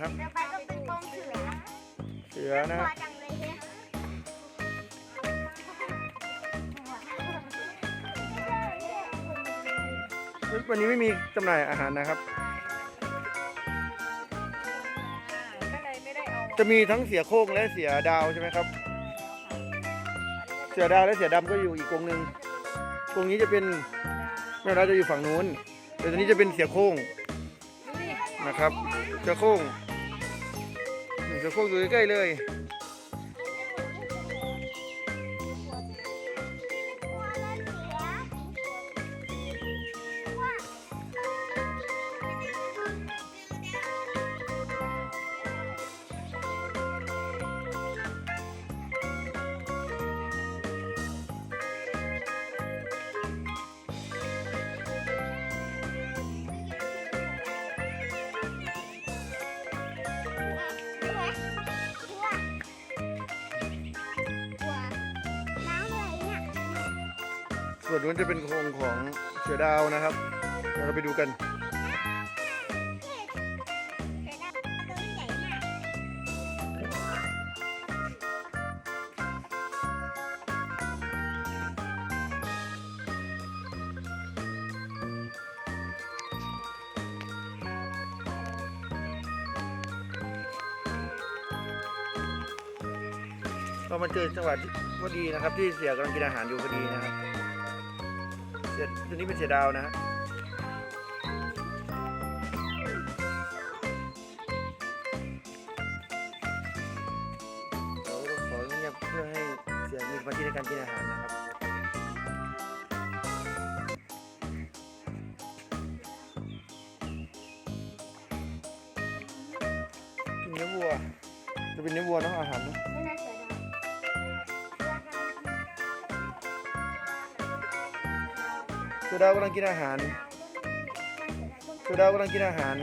ครับต่อไปก็เป็นกรงเสือเสือนะพฮะอจังเลยเนี่ยวันนี้ไม่มีจำหน่ายอาหารนะครับ ก็เลยไม่ได้เอาจะมีทั้งเสือโคร่งและเสือดาวใช่ไหมครับ เสือดาวและเสือดำก็อยู่อีกกรงหนึ่งกรงนี้จะเป็นแม่เราจะอยู่ฝั่งนู้นแต่ตัวนี้จะเป็นเสือโคร่ง นะครับเจ้าโค้งเจ้าโค้งอยู่ใกล้เลย ส่วนนู้นจะเป็นโครงของเสือดาวนะครับเดี๋ยวเราไปดูกัน เรามาเจอจังหวะที่พอดีนะครับ ที่เสียกำลังกินอาหารอยู่พอดีนะครับ ตัวนี้เป็นเสือดาวนะฮะเราต้องขอเงียบเพื่อให้เสือมีสมาธิในการกินอาหารนะครับกินเนื้อวัวจะเป็นเนื้อวัวเนาะอาหารเนอะ สุดากำลังกินอาหารสุดากำลังกินอาหาร